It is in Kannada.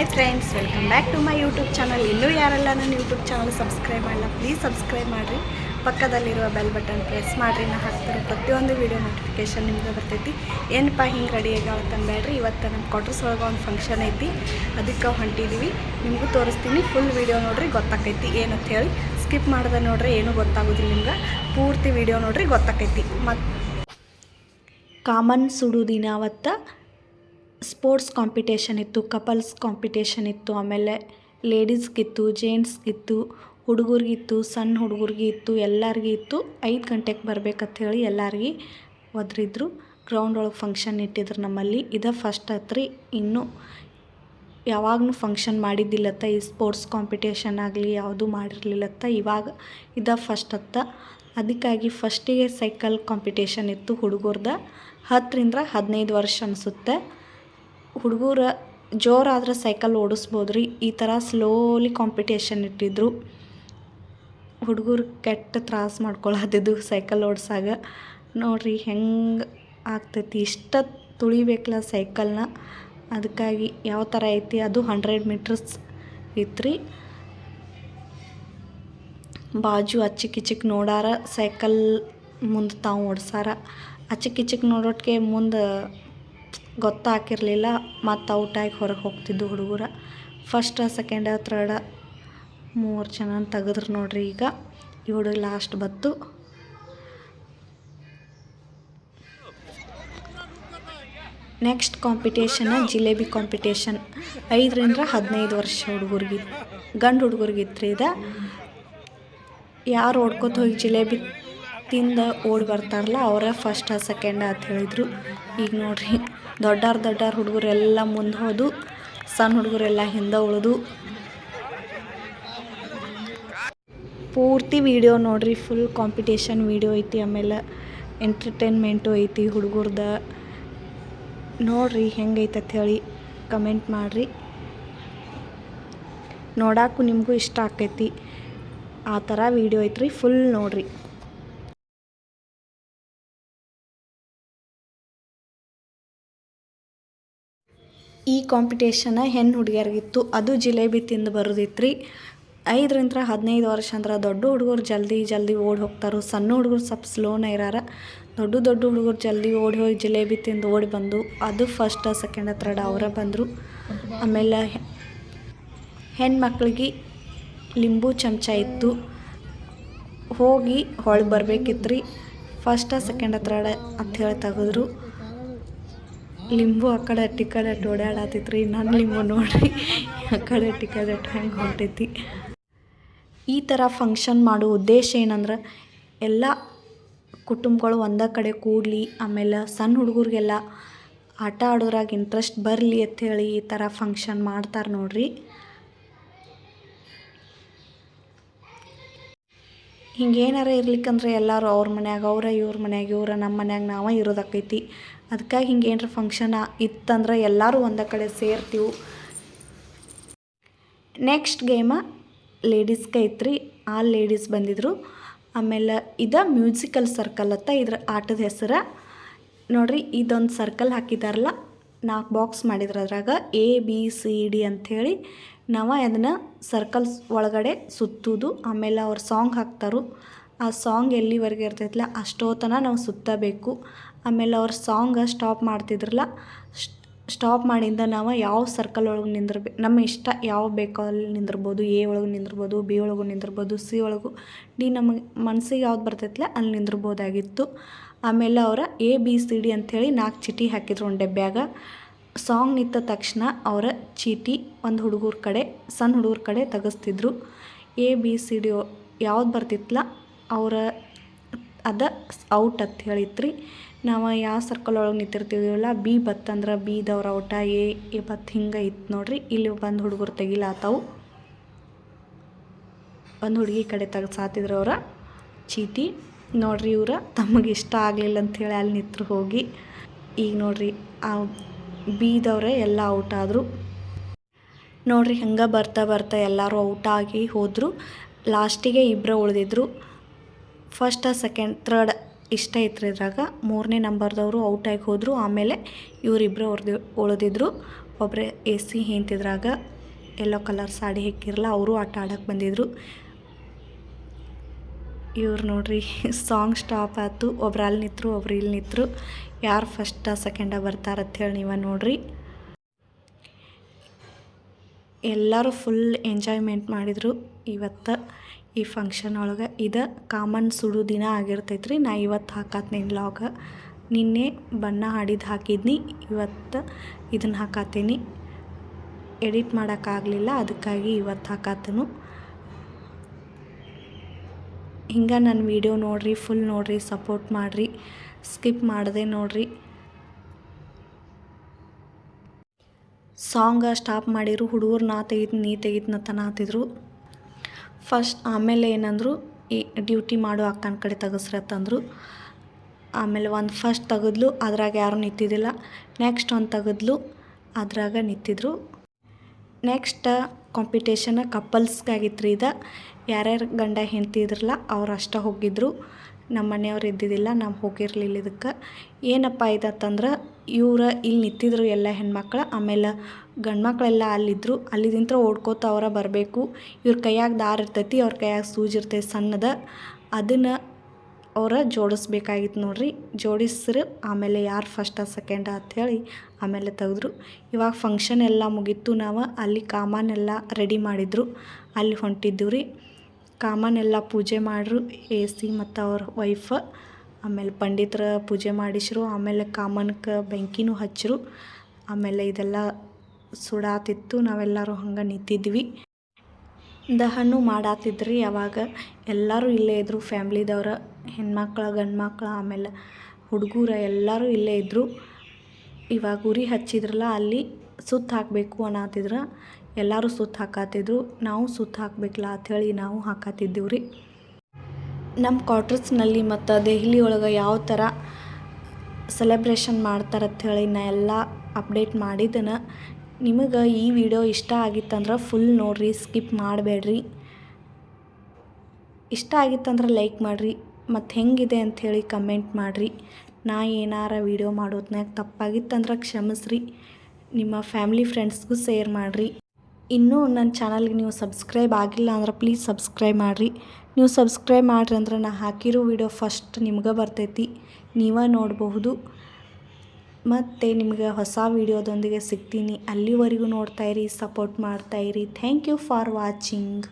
Hi friends welcome back to my YouTube channel ಇನ್ನೂ ಯಾರೆಲ್ಲ ನನ್ನ ಯೂಟ್ಯೂಬ್ ಚಾನಲ್ ಸಬ್ಸ್ಕ್ರೈಬ್ ಮಾಡಲ್ಲ ಪ್ಲೀಸ್ ಸಬ್ಸ್ಕ್ರೈಬ್ ಮಾಡಿರಿ. ಪಕ್ಕದಲ್ಲಿರುವ ಬೆಲ್ ಬಟನ್ ಪ್ರೆಸ್ ಮಾಡಿರಿ. ನಾ ಹಾಕ್ತಿರೋ ಪ್ರತಿಯೊಂದು ವೀಡಿಯೋ ನೋಟಿಫಿಕೇಶನ್ ನಿಮ್ಗೆ ಬರ್ತೈತಿ. ಏನಪ್ಪ ಹಿಂಗೆ ರೆಡಿ ಬೇಡ್ರಿ ಇವತ್ತು ನಮ್ಮ ಕ್ವಾರ್ಟರ್ಸ್ ಒಳಗೆ ಒಂದು ಫಂಕ್ಷನ್ ಐತಿ. ಅದಕ್ಕೆ ಹೊಂಟಿದ್ದೀವಿ ನಿಮಗೂ ತೋರಿಸ್ತೀನಿ. ಫುಲ್ ವೀಡಿಯೋ ನೋಡ್ರಿ ಗೊತ್ತಾಕೈತಿ ಏನಂತ ಹೇಳಿ. ಸ್ಕಿಪ್ ಮಾಡ್ದೆ ನೋಡ್ರಿ, ಏನೂ ಗೊತ್ತಾಗೋದಿಲ್ಲ ನಿಮ್ಗೆ. ಪೂರ್ತಿ ವೀಡಿಯೋ ನೋಡ್ರಿ ಗೊತ್ತಾಕೈತಿ ಮತ್ತು ಕಾಮನ್ ಸುಡುದಿನ ಅವತ್ತು. ಸ್ಪೋರ್ಟ್ಸ್ ಕಾಂಪಿಟೇಷನ್ ಇತ್ತು, ಕಪಲ್ಸ್ ಕಾಂಪಿಟೇಷನ್ ಇತ್ತು, ಆಮೇಲೆ ಲೇಡೀಸ್ಗಿತ್ತು, ಜೆಂಟ್ಸ್ಗಿತ್ತು, ಹುಡುಗರಿಗಿತ್ತು ಸಣ್ಣ ಹುಡುಗರಿಗೆ ಇತ್ತು, ಎಲ್ಲರಿಗೂ ಇತ್ತು. ಐದು ಗಂಟೆಗೆ ಬರ್ಬೇಕಂತ ಹೇಳಿ ಎಲ್ಲರಿಗೆ ಒದ್ರಿದ್ರು. ಗ್ರೌಂಡ್ ಒಳಗೆ ಫಂಕ್ಷನ್ ಇಟ್ಟಿದ್ರು ನಮ್ಮಲ್ಲಿ. ಇದು ಫಸ್ಟ್ ಹತ್ರಿ ಇನ್ನೂ ಯಾವಾಗೂ ಫಂಕ್ಷನ್ ಮಾಡಿದ್ದಿಲ್ಲತ್ತ, ಈ ಸ್ಪೋರ್ಟ್ಸ್ ಕಾಂಪಿಟೇಷನ್ ಆಗಲಿ ಯಾವುದೂ ಮಾಡಿರಲಿಲ್ಲತ್ತ, ಇವಾಗ ಇದು ಫಸ್ಟ್ ಹತ್ತ. ಅದಕ್ಕಾಗಿ ಫಸ್ಟಿಗೆ ಸೈಕಲ್ ಕಾಂಪಿಟೇಷನ್ ಇತ್ತು ಹುಡುಗರ್ದ. ಹತ್ತರಿಂದ ಹದಿನೈದು ವರ್ಷ ಅನಿಸುತ್ತೆ. ಹುಡುಗರ ಜೋರಾದ್ರೆ ಸೈಕಲ್ ಓಡಿಸ್ಬೋದು ರೀ ಈ ಥರ ಸ್ಲೋಲಿ ಕಾಂಪಿಟೇಷನ್ ಇಟ್ಟಿದ್ರು. ಹುಡುಗರು ಕೆಟ್ಟ ತ್ರಾಸ ಮಾಡ್ಕೊಳತ್ತಿದ್ದು ಸೈಕಲ್ ಓಡ್ಸಾಗ. ನೋಡ್ರಿ ಹೆಂಗೆ ಆಗ್ತೈತಿ. ಇಷ್ಟ ತುಳಿಬೇಕಲ್ಲ ಸೈಕಲ್ನ ಅದಕ್ಕಾಗಿ ಯಾವ ಥರ ಐತಿ ಅದು ಹಂಡ್ರೆಡ್ ಮೀಟರ್ಸ್ ಇತ್ತು ಬಾಜು ಅಚ್ಚಿಕ್ ಕಿಚಿಕ್ ನೋಡಾರ ಸೈಕಲ್ ಮುಂದೆ ತಾವು ಓಡ್ಸಾರ. ಅಚ್ಚಿಕಿಚಿಕ್ ನೋಡೋಟ್ಗೆ ಮುಂದೆ ಗೊತ್ತಾಕಿರಲಿಲ್ಲ ಮತ್ತು ಔಟಾಗಿ ಹೊರಗೆ ಹೋಗ್ತಿದ್ದು ಹುಡುಗರ. ಫಸ್ಟ ಸೆಕೆಂಡ ಥರ್ಡ ಮೂರು ಜನ ತೆಗೆದ್ರು ನೋಡ್ರಿ ಈಗ. ಹುಡುಗ ಲಾಸ್ಟ್ ಬತ್ತು. ನೆಕ್ಸ್ಟ್ ಕಾಂಪಿಟೇಷನ್ ಜಿಲೇಬಿ ಕಾಂಪಿಟೇಷನ್ ಐದರಿಂದ ಹದಿನೈದು ವರ್ಷ ಹುಡುಗರಿಗೆ ಗಂಡು ಹುಡುಗರಿಗಿತ್ತು ರೀ ಇದು. ಯಾರು ಓಡ್ಕೊತ ಹೋಗಿ ಜಿಲೇಬಿ ತಿಂದು ಓಡಿ ಬರ್ತಾರಲ್ಲ, ಅವರೇ ಫಸ್ಟ್ ಸೆಕೆಂಡ್ ಅಂತ ಹೇಳಿದರು. ಈಗ ನೋಡ್ರಿ ದೊಡ್ಡವ್ರ ದೊಡ್ಡವ್ರ ಹುಡುಗರೆಲ್ಲ ಮುಂದೆ ಹೋದು ಸಣ್ಣ ಹುಡುಗರೆಲ್ಲ ಹಿಂದೆ ಉಳಿದು. ಪೂರ್ತಿ ವಿಡಿಯೋ ನೋಡ್ರಿ ಫುಲ್ ಕಾಂಪಿಟೇಷನ್ ವಿಡಿಯೋ ಐತಿ, ಆಮೇಲೆ ಎಂಟರ್ಟೈನ್ಮೆಂಟು ಐತಿ ಹುಡುಗರ್ದ. ನೋಡ್ರಿ ಹೆಂಗೈತೆ ಹೇಳಿ ಕಮೆಂಟ್ ಮಾಡಿರಿ. ನೋಡಾಕು ನಿಮಗೂ ಇಷ್ಟ ಆಕೈತಿ. ಆ ಥರ ವಿಡಿಯೋ ಐತ್ರಿ ಫುಲ್ ನೋಡ್ರಿ. ಈ ಕಾಂಪಿಟೇಷನ ಹೆಣ್ಣು ಹುಡುಗಿಯರಿಗಿತ್ತು. ಅದು ಜಿಲೇಬಿ ತಿಂದು ಬರೋದಿತ್ತು ರೀ ಐದರಿಂದ ಹದಿನೈದು ವರ್ಷ ಅಂದ್ರೆ ದೊಡ್ಡ ಹುಡುಗರು ಜಲ್ದಿ ಜಲ್ದಿ ಓಡಿ ಹೋಗ್ತಾರೆ. ಸಣ್ಣ ಹುಡುಗರು ಸ್ವಲ್ಪ ಸ್ಲೋನ ಇರಾರ. ದೊಡ್ಡ ದೊಡ್ಡ ಹುಡುಗರು ಜಲ್ದಿ ಓಡಿ ಹೋಗಿ ಜಿಲೇಬಿ ತಿಂದು ಓಡಿ ಬಂದು, ಅದು ಫಸ್ಟ್ ಸೆಕೆಂಡ್ ಥರ್ಡ್ ಅವರೇ ಬಂದರು. ಆಮೇಲೆ ಹೆಣ್ಮಕ್ಳಿಗೆ ಲಿಂಬು ಚಮಚ ಇತ್ತು. ಹೋಗಿ ಹೊಳಗೆ ಬರಬೇಕಿತ್ತು ರೀ ಫಸ್ಟ ಸೆಕೆಂಡ್ ಥರ್ಡ್ ಅಂತ ಹೇಳಿ ತೆಗೆದ್ರು. ಲಿಂಬು ಆ ಕಡೆ ಅಟ್ಟಿ ಕಡೆ ನನ್ನ ಲಿಂಬು ನೋಡ್ರಿ. ಆ ಕಡೆ ಅಟ್ಟಿ ಕಡೆ ಅಟ್ಟು ಹೆಂಗೆ ಹೊಂಟೈತಿ. ಈ ಥರ ಫಂಕ್ಷನ್ ಮಾಡೋ ಉದ್ದೇಶ ಏನಂದ್ರೆ, ಎಲ್ಲ ಕುಟುಂಬಗಳು ಒಂದೇ ಕಡೆ ಕೂಡಲಿ, ಆಮೇಲೆ ಸಣ್ಣ ಹುಡುಗರಿಗೆಲ್ಲ ಆಟ ಆಡೋದ್ರಾಗ ಇಂಟ್ರೆಸ್ಟ್ ಬರಲಿ ಅಂಥೇಳಿ ಈ ಥರ ಫಂಕ್ಷನ್ ಮಾಡ್ತಾರೆ ನೋಡ್ರಿ. ಹಿಂಗೇನಾರ ಇರ್ಲಿಕ್ಕಂದ್ರೆ ಎಲ್ಲರೂ ಅವ್ರ ಮನ್ಯಾಗ, ಅವ್ರ ಇವ್ರ ಮನ್ಯಾಗ, ಇವ್ರ ನಮ್ಮ ಮನ್ಯಾಗ ನಾವೇ ಇರೋದಾಕೈತಿ ಅದಕ್ಕಾಗಿ ಹಿಂಗೆ ಏನರ ಫಂಕ್ಷನ್ ಇತ್ತಂದ್ರೆ ಎಲ್ಲರೂ ಒಂದೇ ಕಡೆ ಸೇರ್ತೀವಿ. ನೆಕ್ಸ್ಟ್ ಗೇಮ ಲೇಡೀಸ್ ಕೈತ್ರಿ ಆ ಲೇಡೀಸ್ ಬಂದಿದ್ರು. ಆಮೇಲೆ ಇದು ಮ್ಯೂಸಿಕಲ್ ಸರ್ಕಲ್ ಅಂತ ಇದ್ರ ಆಟದ ಹೆಸರು. ನೋಡ್ರಿ, ಇದೊಂದು ಸರ್ಕಲ್ ಹಾಕಿದಾರಲ್ಲ ನಾಲ್ಕು ಬಾಕ್ಸ್ ಮಾಡಿದ್ರು ಅದ್ರಾಗ ಎ ಬಿ ಸಿ ಡಿ ಅಂಥೇಳಿ ನಾವು ಅದನ್ನು ಸರ್ಕಲ್ಸ್ ಒಳಗಡೆ ಸುತ್ತೋದು, ಆಮೇಲೆ ಅವ್ರು ಸಾಂಗ್ ಹಾಕ್ತಾರೋ. ಆ ಸಾಂಗ್ ಎಲ್ಲಿವರೆಗೆ ಇರ್ತೈತಲ್ಲ ಅಷ್ಟೋತನ ನಾವು ಸುತ್ತಬೇಕು. ಆಮೇಲೆ ಅವ್ರ ಸಾಂಗ ಸ್ಟಾಪ್ ಮಾಡ್ತಿದ್ರಲ್ಲ ಸ್ಟಾಪ್ ಮಾಡಿಂದ ನಾವು ಯಾವ ಸರ್ಕಲ್ ಒಳಗೆ ನಿಂದಿರ್ಬೇಕು ನಮ್ಮ ಇಷ್ಟ ಯಾವ ಬೇಕೋ ಅಲ್ಲಿ ನಿಂದಿರ್ಬೋದು, ಎ ಒಳಗೆ ನಿಂದಿರ್ಬೋದು, ಬಿ ಒಳಗೂ ನಿಂದಿರ್ಬೋದು, ಸಿ ಒಳಗೂ, ಡಿ ನಮಗೆ ಮನ್ಸಿಗೆ ಯಾವ್ದು ಬರ್ತೈತಲ್ಲ ಅಲ್ಲಿ ನಿಂದಿರ್ಬೋದಾಗಿತ್ತು. ಆಮೇಲೆ ಅವರ ಎ, ಬಿ, ಸಿ, ಡಿ ಅಂಥೇಳಿ ನಾಲ್ಕು ಚೀಟಿ ಹಾಕಿದ್ರು ಒಂದು ಡಬ್ಬ್ಯಾಗ ಸಾಂಗ್ ನಿಂತ ತಕ್ಷಣ ಅವರ ಚೀಟಿ ಒಂದು ಹುಡುಗರ ಕಡೆ ಸಣ್ಣ ಹುಡುಗರ ಕಡೆ ತೆಗೆಸ್ತಿದ್ರು. ಎ, ಬಿ, ಸಿ, ಡಿ ಯಾವ್ದು ಬರ್ತಿತ್ತಲ್ಲ ಅವರ ಅದ ಔಟ್ ಅಂತ ಹೇಳಿತ್ರಿ. ನಾವು ಯಾವ ಸರ್ಕಲ್ ಒಳಗೆ ನಿಂತಿರ್ತೀವಲ್ಲ, ಬಿ ಬತ್ತಂದ್ರೆ ಬಿದವ್ರ ಔಟ, ಎ ಎ ಬತ್ ಹಿಂಗೆ ಇತ್ತು ನೋಡ್ರಿ. ಇಲ್ಲಿ ಬಂದು ಹುಡುಗರು ತೆಗಿಲಾತಾವು ಒಂದು ಹುಡುಗಿ ಕಡೆ ತೆಗೆಸಾತಿದ್ರು ಅವರ ಚೀಟಿ. ನೋಡ್ರಿ ಇವ್ರ, ತಮಗೆ ಇಷ್ಟ ಆಗಲಿಲ್ಲ ಅಂಥೇಳಿ ಅಲ್ಲಿ ನಿಂತರು ಹೋಗಿ. ಈಗ ನೋಡ್ರಿ, ಆ ಬೀದವ್ರೆ, ಎಲ್ಲ ಔಟ್ ಆದರು. ನೋಡ್ರಿ, ಹಂಗೆ ಬರ್ತಾ ಬರ್ತಾ ಎಲ್ಲರೂ ಔಟ್ ಆಗಿ ಹೋದರು. ಲಾಸ್ಟಿಗೆ ಇಬ್ಬರು ಉಳಿದಿದ್ರು. ಫಸ್ಟ್, ಸೆಕೆಂಡ್, ಥರ್ಡ್ ಇಷ್ಟ ಇತ್ತು ಇದ್ರಾಗ ಮೂರನೇ ನಂಬರ್ದವರು ಔಟಾಗಿ ಹೋದರು. ಆಮೇಲೆ ಇವರಿಬ್ಬರು ಉಳ್ದು, ಉಳಿದಿದ್ರು. ಒಬ್ಬರೇ ಎ ಸಿ ಹಿಂತಿದ್ರಾಗ ಎಲ್ಲೋ ಕಲರ್ ಸಾಡಿ ಹಾಕಿರಲ್ಲ ಅವರು ಆಟ ಆಡಕ್ಕೆ ಬಂದಿದ್ರು. ಇವ್ರು ನೋಡ್ರಿ ಸಾಂಗ್ ಸ್ಟಾಪ್ ಆಯ್ತು. ಒಬ್ರು ಅಲ್ಲಿ ನಿಂತರು, ಒಬ್ರು ಇಲ್ಲಿ ನಿಂತರು. ಯಾರು ಫಸ್ಟ ಸೆಕೆಂಡ ಬರ್ತಾರಂತ ಹೇಳಿ ನೀವು ನೋಡ್ರಿ. ಎಲ್ಲರೂ ಫುಲ್ ಎಂಜಾಯ್ಮೆಂಟ್ ಮಾಡಿದರು ಇವತ್ತು ಈ ಫಂಕ್ಷನ್ ಒಳಗೆ. ಇದು ಕಾಮನ್ ಸುಡು ದಿನ ಆಗಿರ್ತೈತ್ರಿ. ನಾ ಇವತ್ತು ಹಾಕತ್ನಿ ಲಾಗ ನಿನ್ನೆ ಬಣ್ಣ ಹಾಡಿದ್ದು ಹಾಕಿದ್ನಿ, ಇವತ್ತು ಇದನ್ನು ಹಾಕತ್ತೀನಿ. ಎಡಿಟ್ ಮಾಡೋಕ್ಕಾಗಲಿಲ್ಲ ಅದಕ್ಕಾಗಿ ಇವತ್ತು ಹಾಕಾತನು ಹಿಂಗೆ ನನ್ನ ವೀಡಿಯೋ ನೋಡಿರಿ ಫುಲ್ ನೋಡಿರಿ ಸಪೋರ್ಟ್ ಮಾಡಿರಿ ಸ್ಕಿಪ್ ಮಾಡದೆ ನೋಡಿರಿ. ಸಾಂಗ ಸ್ಟಾಪ್ ಮಾಡಿರು, ಹುಡುಗರು ನಾ ತೆಗಿದ್ ನೀ ತೆಗಿತ್ನತನ ಹತ್ತಿದ್ರು ಫಸ್ಟ್ ಆಮೇಲೆ ಏನಂದ್ರು, ಈ ಡ್ಯೂಟಿ ಮಾಡೋ ಅಕ್ಕನ ಕಡೆ ತೆಗಸ್ರಿ ಅಂತಂದರು. ಆಮೇಲೆ ಒಂದು ಫಸ್ಟ್ ತೆಗೆದ್ಲು, ಅದ್ರಾಗ ಯಾರೂ ನಿಂತಿದ್ದಿಲ್ಲ. ನೆಕ್ಸ್ಟ್ ಒಂದು ತೆಗೆದ್ಲು, ಅದ್ರಾಗ ನಿಂತಿದ್ರು. ನೆಕ್ಸ್ಟ್ ಕಾಂಪಿಟೇಷನ್ ಕಪಲ್ಸ್ಗಾಗಿತ್ತು ರೀ ಇದು. ಯಾರ್ಯಾರು ಗಂಡ ಹೆಂಡತಿ ಇದ್ರಲ್ಲ, ಅವ್ರು ಅಷ್ಟೇ ಹೋಗಿದ್ರು. ನಮ್ಮ ಮನೆಯವ್ರು ಇದ್ದಿದ್ದಿಲ್ಲ, ನಾವು ಹೋಗಿರಲಿಲ್ಲ ಇದಕ್ಕೆ. ಏನಪ್ಪ ಇದತ್ತಂದ್ರೆ ಇವ್ರು ಇಲ್ಲಿ ನಿಂತಿದ್ರು ಎಲ್ಲ ಹೆಣ್ಮಕ್ಳು, ಆಮೇಲೆ ಗಂಡು ಮಕ್ಕಳೆಲ್ಲ ಅಲ್ಲಿದ್ದರು ಅಲ್ಲಿದಿಂತ್ರ ಓಡ್ಕೋತ ಅವರ ಬರಬೇಕು. ಇವ್ರ ಕೈಯಾಗ ದಾರ ಇರ್ತೈತಿ, ಅವ್ರ ಕೈಯಾಗ ಸೂಜಿ ಇರ್ತೈತಿ ಸಣ್ಣದ. ಅದನ್ನು ಅವ್ರ ಜೋಡಿಸ್ಬೇಕಾಗಿತ್ತು ನೋಡಿರಿ. ಜೋಡಿಸ್ರು, ಆಮೇಲೆ ಯಾರು ಫಸ್ಟ ಸೆಕೆಂಡ ಅಂಥೇಳಿ ಆಮೇಲೆ ತೆಗೆದ್ರು. ಇವಾಗ ಫಂಕ್ಷನ್ ಎಲ್ಲ ಮುಗೀತು ನಾವು, ಅಲ್ಲಿ ಕಾಮಾನೆಲ್ಲ ರೆಡಿ ಮಾಡಿದ್ರು. ಅಲ್ಲಿ ಹೊಂಟಿದ್ದೀವಿ ರೀ ಕಾಮಾನೆಲ್ಲ ಪೂಜೆ ಮಾಡ್ರು ಎ ಸಿ ಮತ್ತು ಅವ್ರ ವೈಫ್ ಆಮೇಲೆ ಪಂಡಿತರ ಪೂಜೆ ಮಾಡಿಸ್ರು, ಆಮೇಲೆ ಕಾಮನ್ಗೆ ಬೆಂಕಿನೂ ಹಚ್ಚರು ಆಮೇಲೆ ಇದೆಲ್ಲ ಸುಡಾತಿತ್ತು, ನಾವೆಲ್ಲರೂ ಹಂಗೆ ನಿಂತಿದ್ವಿ. ದಹನು ಮಾಡಾತಿದ್ರಿ ಅವಾಗ. ಎಲ್ಲರೂ ಇಲ್ಲೇ ಇದ್ದರು ಫ್ಯಾಮ್ಲಿದವ್ರು ಹೆಣ್ಮಕ್ಳು, ಗಂಡ್ಮಕ್ಳು, ಆಮೇಲೆ ಹುಡುಗರು ಎಲ್ಲರೂ ಇಲ್ಲೇ ಇದ್ದರು ಇವಾಗ ಉರಿ ಹಚ್ಚಿದ್ರಲ್ಲ, ಅಲ್ಲಿ ಸುತ್ತ ಹಾಕಬೇಕು ಅನ್ನತ್ತಿದ್ರು ಎಲ್ಲರೂ ಸುತ್ತ ಹಾಕಾತಿದ್ರು. ನಾವು ಸುತ್ತ ಅಂತ ಅಂಥೇಳಿ ನಾವು ಹಾಕತ್ತಿದ್ದೀವಿ ರೀ ನಮ್ಮ ಕ್ವಾರ್ಟರ್ಸ್ನಲ್ಲಿ ಮತ್ತು ದೆಹಲಿ ಒಳಗೆ ಯಾವ ಥರ ಸೆಲೆಬ್ರೇಷನ್ ಮಾಡ್ತಾರೆ ಅಂಥೇಳಿ ನಾ ಎಲ್ಲ ಅಪ್ಡೇಟ್ ಮಾಡಿದ್ದನ ನಿಮಗೆ ಈ ವಿಡಿಯೋ ಇಷ್ಟ ಆಗಿತ್ತಂದ್ರೆ ಫುಲ್ ನೋಡಿರಿ ಸ್ಕಿಪ್ ಮಾಡಬೇಡ್ರಿ. ಇಷ್ಟ ಆಗಿತ್ತಂದ್ರೆ ಲೈಕ್ ಮಾಡಿರಿ, ಮತ್ತು ಹೆಂಗಿದೆ ಅಂಥೇಳಿ ಕಮೆಂಟ್ ಮಾಡಿರಿ. ನಾ ಏನಾರ ವಿಡಿಯೋ ಮಾಡೋದ್ನಾಗ ತಪ್ಪಾಗಿತ್ತಂದ್ರೆ ಕ್ಷಮಿಸ್ರಿ, ನಿಮ್ಮ ಫ್ಯಾಮ್ಲಿ ಫ್ರೆಂಡ್ಸ್ಗೂ ಶೇರ್ ಮಾಡಿರಿ. ಇನ್ನೂ ನನ್ನ ಚಾನಲ್ಗೆ ನೀವು ಸಬ್ಸ್ಕ್ರೈಬ್ ಆಗಿಲ್ಲ ಅಂದ್ರೆ ಪ್ಲೀಸ್ ಸಬ್ಸ್ಕ್ರೈಬ್ ಮಾಡಿರಿ. ನೀವು ಸಬ್ಸ್ಕ್ರೈಬ್ ಮಾಡಿರಿ ಅಂದ್ರೆ ನಾ ಹಾಕಿರೋ ವಿಡಿಯೋ ಫಸ್ಟ್ ನಿಮ್ಗೆ ಬರ್ತೈತಿ, ನೀವೇ ನೋಡಬಹುದು. ಮತ್ತು ನಿಮಗೆ ಹೊಸ ವೀಡಿಯೋದೊಂದಿಗೆ ಸಿಗ್ತೀನಿ. ಅಲ್ಲಿವರೆಗೂ ನೋಡ್ತಾಯಿರಿ ಸಪೋರ್ಟ್ ಮಾಡ್ತಾಯಿರಿ ಥ್ಯಾಂಕ್ ಯು ಫಾರ್ ವಾಚಿಂಗ್